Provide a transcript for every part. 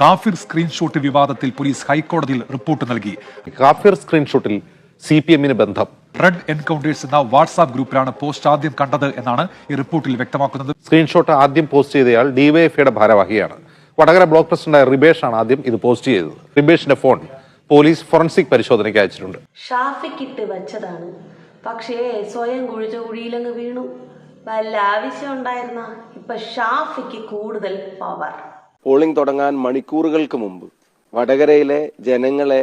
കാഫിർ സ്ക്രീൻഷോട്ട് വിവാദത്തിൽ പോലീസ് ഹൈക്കോടതിയിൽ റിപ്പോർട്ട് നൽകി. കാഫിർ സ്ക്രീൻഷോട്ടിൽ സി പി എമ്മിന് ബന്ധം. റെഡ് എൻകൗണ്ടേഴ്സ് എന്ന വാട്സാപ്പ് ഗ്രൂപ്പിലാണ് പോസ്റ്റ് ആദ്യം കണ്ടത് എന്നാണ് ഈ റിപ്പോർട്ടിൽ വ്യക്തമാക്കുന്നത്. സ്ക്രീൻഷോട്ട് ആദ്യം പോസ്റ്റ് ചെയ്തയാൾ ഡിവൈഎഫ്ഐയുടെ ഭാരവാഹിയാണ്. വടകര ബ്ലോക്ക് പ്രസിഡന്റായ റിബേഷ് ആണ് ആദ്യം ഇത് പോസ്റ്റ് ചെയ്തത്. റിബേഷിന്റെ ഫോൺ പോലീസ് ഫോറൻസിക് പരിശോധനയ്ക്ക് അയച്ചിട്ടുണ്ട്. ഷാഫിക്കിട്ട് വെച്ചതാണ്. പക്ഷേ സ്വയം കുഴിച്ച കുഴിയിലങ്ങ് വീണു. വല്ല ആവശ്യം ഉണ്ടായിരുന്ന? ഇപ്പൊ ഷാഫിക്ക് കൂടുതൽ പവർ. പോളിംഗ് തുടങ്ങാൻ മണിക്കൂറുകൾക്ക് മുമ്പ് വടകരയിലെ ജനങ്ങളെ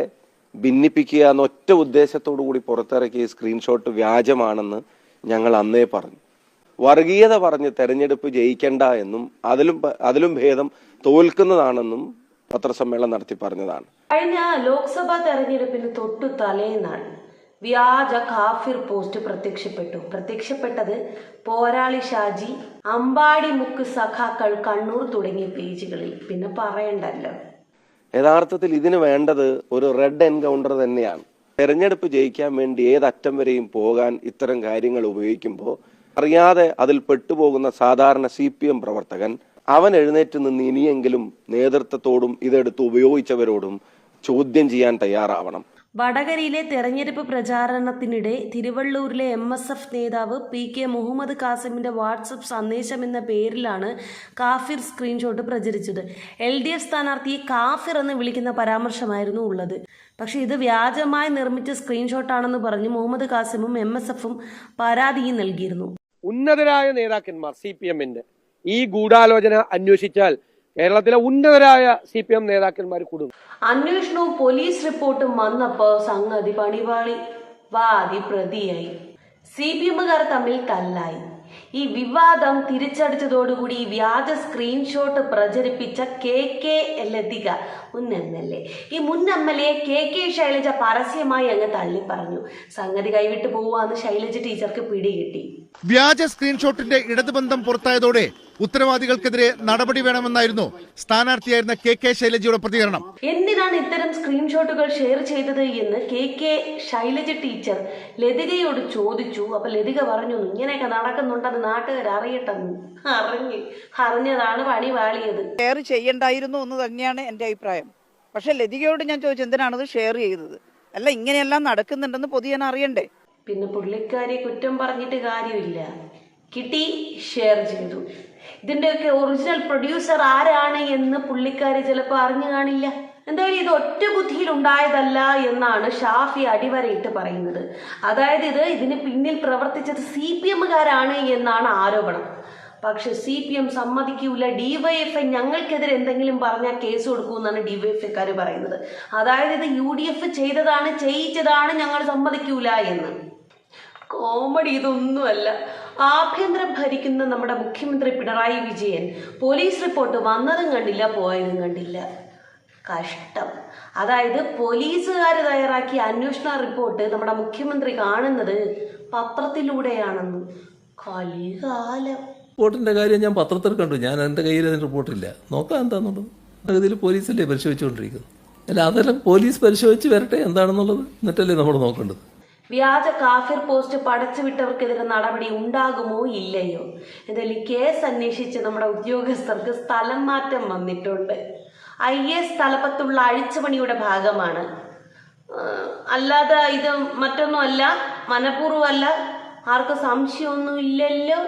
ഭിന്നിപ്പിക്കുക എന്ന ഒറ്റ ഉദ്ദേശത്തോടു കൂടി പുറത്തിറക്കിയ സ്ക്രീൻഷോട്ട് വ്യാജമാണെന്ന് ഞങ്ങൾ അന്നേ പറഞ്ഞു. വർഗീയത പറഞ്ഞ് തെരഞ്ഞെടുപ്പ് ജയിക്കണ്ട എന്നും അതിലും അതിലും ഭേദം തോൽക്കുന്നതാണെന്നും പത്രസമ്മേളനം നടത്തി പറഞ്ഞതാണ്. കഴിഞ്ഞ ലോക്സഭാ തെരഞ്ഞെടുപ്പിന് തൊട്ടു തലേന്നാണ് വ്യാജ കാഫിർ പോസ്റ്റ് പ്രത്യക്ഷപ്പെട്ടു. പ്രത്യക്ഷപ്പെട്ടത് പോരാളി ഷാജി അമ്പാടി മുക്ക് സഖാക്കൾ കണ്ണൂർ തുടങ്ങിയ പേജുകളിൽ. പിന്നെ പറയണ്ടല്ലോ. യഥാർത്ഥത്തിൽ ഇതിന് വേണ്ടത് ഒരു റെഡ് എൻകൗണ്ടർ തന്നെയാണ്. തെരഞ്ഞെടുപ്പ് ജയിക്കാൻ വേണ്ടി ഏതറ്റം വരെയും പോകാൻ ഇത്തരം കാര്യങ്ങൾ ഉപയോഗിക്കുമ്പോൾ അറിയാതെ അതിൽ പെട്ടുപോകുന്ന സാധാരണ സി പി എം പ്രവർത്തകൻ അവൻ എഴുന്നേറ്റ് നിന്ന് ഇനിയെങ്കിലും നേതൃത്വത്തോടും ഇതെടുത്ത് ഉപയോഗിച്ചവരോടും ചോദ്യം ചെയ്യാൻ തയ്യാറാവണം. വടകരയിലെ തെരഞ്ഞെടുപ്പ് പ്രചാരണത്തിനിടെ തിരുവള്ളൂരിലെ എം എസ് എഫ് നേതാവ് പി കെ മുഹമ്മദ് കാസിമിന്റെ വാട്സപ്പ് സന്ദേശം എന്ന പേരിലാണ് കാഫിർ സ്ക്രീൻഷോട്ട് പ്രചരിച്ചത്. എൽ ഡി എഫ് സ്ഥാനാർത്ഥിയെ കാഫിർ എന്ന് വിളിക്കുന്ന പരാമർശമായിരുന്നു ഉള്ളത്. പക്ഷേ ഇത് വ്യാജമായി നിർമ്മിച്ച സ്ക്രീൻഷോട്ടാണെന്ന് പറഞ്ഞ് മുഹമ്മദ് കാസിമും എം എസ് എഫും പരാതിയും നൽകിയിരുന്നു. ഉന്നതരായ നേതാക്കന്മാർ സി പി എമ്മിന്റെ ഈ ഗൂഢാലോചന അന്വേഷിച്ചാൽ കേരളത്തിലെ ഉന്നതരായ സി പി എം നേതാക്കന്മാർ കൂടും. അന്വേഷണവും പോലീസ് റിപ്പോർട്ടും വന്നപ്പോ സംഗതി പണിപാളി വാദി പ്രതിയായി സി പി എമ്മുകാർ തമ്മിൽ തല്ലായി. ഈ വിവാദം തിരിച്ചടിച്ചതോടുകൂടി വ്യാജ സ്ക്രീൻഷോട്ട് പ്രചരിപ്പിച്ച കെ കെ ലതിക മുൻ എം എൽ എ. ഈ മുൻ M L A K K Shailaja പരസ്യമായി അങ്ങ് തള്ളി പറഞ്ഞു സംഗതി കൈവിട്ട് പോവാന്ന് ശൈലജ ടീച്ചർക്ക് പിടികിട്ടി. വ്യാജ സ്ക്രീൻഷോട്ടിന്റെ ഇടതുബന്ധം പുറത്തായതോടെ ഉത്തരവാദികൾക്കെതിരെ നടപടി വേണമെന്നായിരുന്നു സ്ഥാനാർത്ഥിയായിരുന്ന കെ കെ ശൈലജയുടെ പ്രതികരണം. എന്തിനാണ് ഇത്തരം സ്ക്രീൻഷോട്ടുകൾ ഷെയർ ചെയ്തത് എന്ന് കെ കെ ശൈലജ ടീച്ചർ ലതികയോട് ചോദിച്ചു. അപ്പൊ ലതിക പറഞ്ഞു ഇങ്ങനെയൊക്കെ നടക്കുന്നുണ്ടെന്ന് നാട്ടുകാർ അറിയട്ടെന്ന്. അറിഞ്ഞ് അറിഞ്ഞതാണ് പണി വാളിയത്. ഷെയർ ചെയ്യണ്ടായിരുന്നു എന്ന് തന്നെയാണ് എന്റെ അഭിപ്രായം. പക്ഷെ ലതികയോട് ഞാൻ ചോദിച്ചു എന്തിനാണത് ഷെയർ ചെയ്തത്? അല്ല ഇങ്ങനെയെല്ലാം നടക്കുന്നുണ്ടെന്ന് പൊതുജന അറിയണ്ടേ? പിന്നെ പുള്ളിക്കാരി കുറ്റം പറഞ്ഞിട്ട് കാര്യമില്ല. കിട്ടി ഷെയർ ചെയ്തു. ഇതിന്റെയൊക്കെ ഒറിജിനൽ പ്രൊഡ്യൂസർ ആരാണ് എന്ന് പുള്ളിക്കാരി ചിലപ്പോൾ അറിഞ്ഞു കാണില്ല. എന്തായാലും ഇത് ഒറ്റ ബുദ്ധിയിൽ ഉണ്ടായതല്ല എന്നാണ് ഷാഫി അടിവരയിട്ട് പറയുന്നത്. അതായത് ഇത് ഇതിന് പിന്നിൽ പ്രവർത്തിച്ചത് സി പി എമ്മുകാരാണ് എന്നാണ് ആരോപണം. പക്ഷെ സി പി എം സമ്മതിക്കൂല. ഡിവൈഎഫ്ഐ ഞങ്ങൾക്കെതിരെ എന്തെങ്കിലും പറഞ്ഞാൽ കേസ് കൊടുക്കുമെന്നാണ് ഡിവൈഎഫ്ഐക്കാർ പറയുന്നത്. അതായത് ഇത് യു ഡി എഫ് ചെയ്തതാണ് ചെയ്യിച്ചതാണ് ഞങ്ങൾ സമ്മതിക്കൂല എന്ന്. കോമഡി ഇതൊന്നുമല്ല. ആഭ്യന്തരം ഭരിക്കുന്ന നമ്മുടെ മുഖ്യമന്ത്രി പിണറായി വിജയൻ പോലീസ് റിപ്പോർട്ട് വന്നതും കണ്ടില്ല പോയതും കണ്ടില്ല. കഷ്ടം. അതായത് പോലീസുകാർ തയ്യാറാക്കിയ അന്വേഷണ റിപ്പോർട്ട് നമ്മുടെ മുഖ്യമന്ത്രി കാണുന്നത് പത്രത്തിലൂടെയാണെന്ന്. കലികാലം. റിപ്പോർട്ടിന്റെ കാര്യം ഞാൻ പത്രത്തിൽ കണ്ടു. ഞാൻ എന്റെ കയ്യിൽ അതിന് റിപ്പോർട്ടില്ല. നോക്കാം എന്താണെന്നുള്ളത് ഇതിൽ പോലീസല്ലേ പരിശോധിച്ചുകൊണ്ടിരിക്കുന്നത്. അല്ല അതെല്ലാം പോലീസ് പരിശോധിച്ച് വരട്ടെ എന്താണെന്നുള്ളത് എന്നിട്ടല്ലേ നമ്മൾ നോക്കേണ്ടത്. വ്യാജ കാഫിർ പോസ്റ്റ് പടച്ചുവിട്ടവർക്കെതിരെ നടപടി ഉണ്ടാകുമോ ഇല്ലയോ? എന്തായാലും കേസ് അന്വേഷിച്ച് നമ്മുടെ ഉദ്യോഗസ്ഥർക്ക് സ്ഥലം മാറ്റം വന്നിട്ടുണ്ട്. ഐ എസ് തലപ്പത്തുള്ള അഴിച്ചുപണിയുടെ ഭാഗമാണ്. അല്ലാതെ ഇത് മറ്റൊന്നുമല്ല മനഃപൂർവമല്ല. ആർക്കും സംശയമൊന്നും ഇല്ലല്ലോ.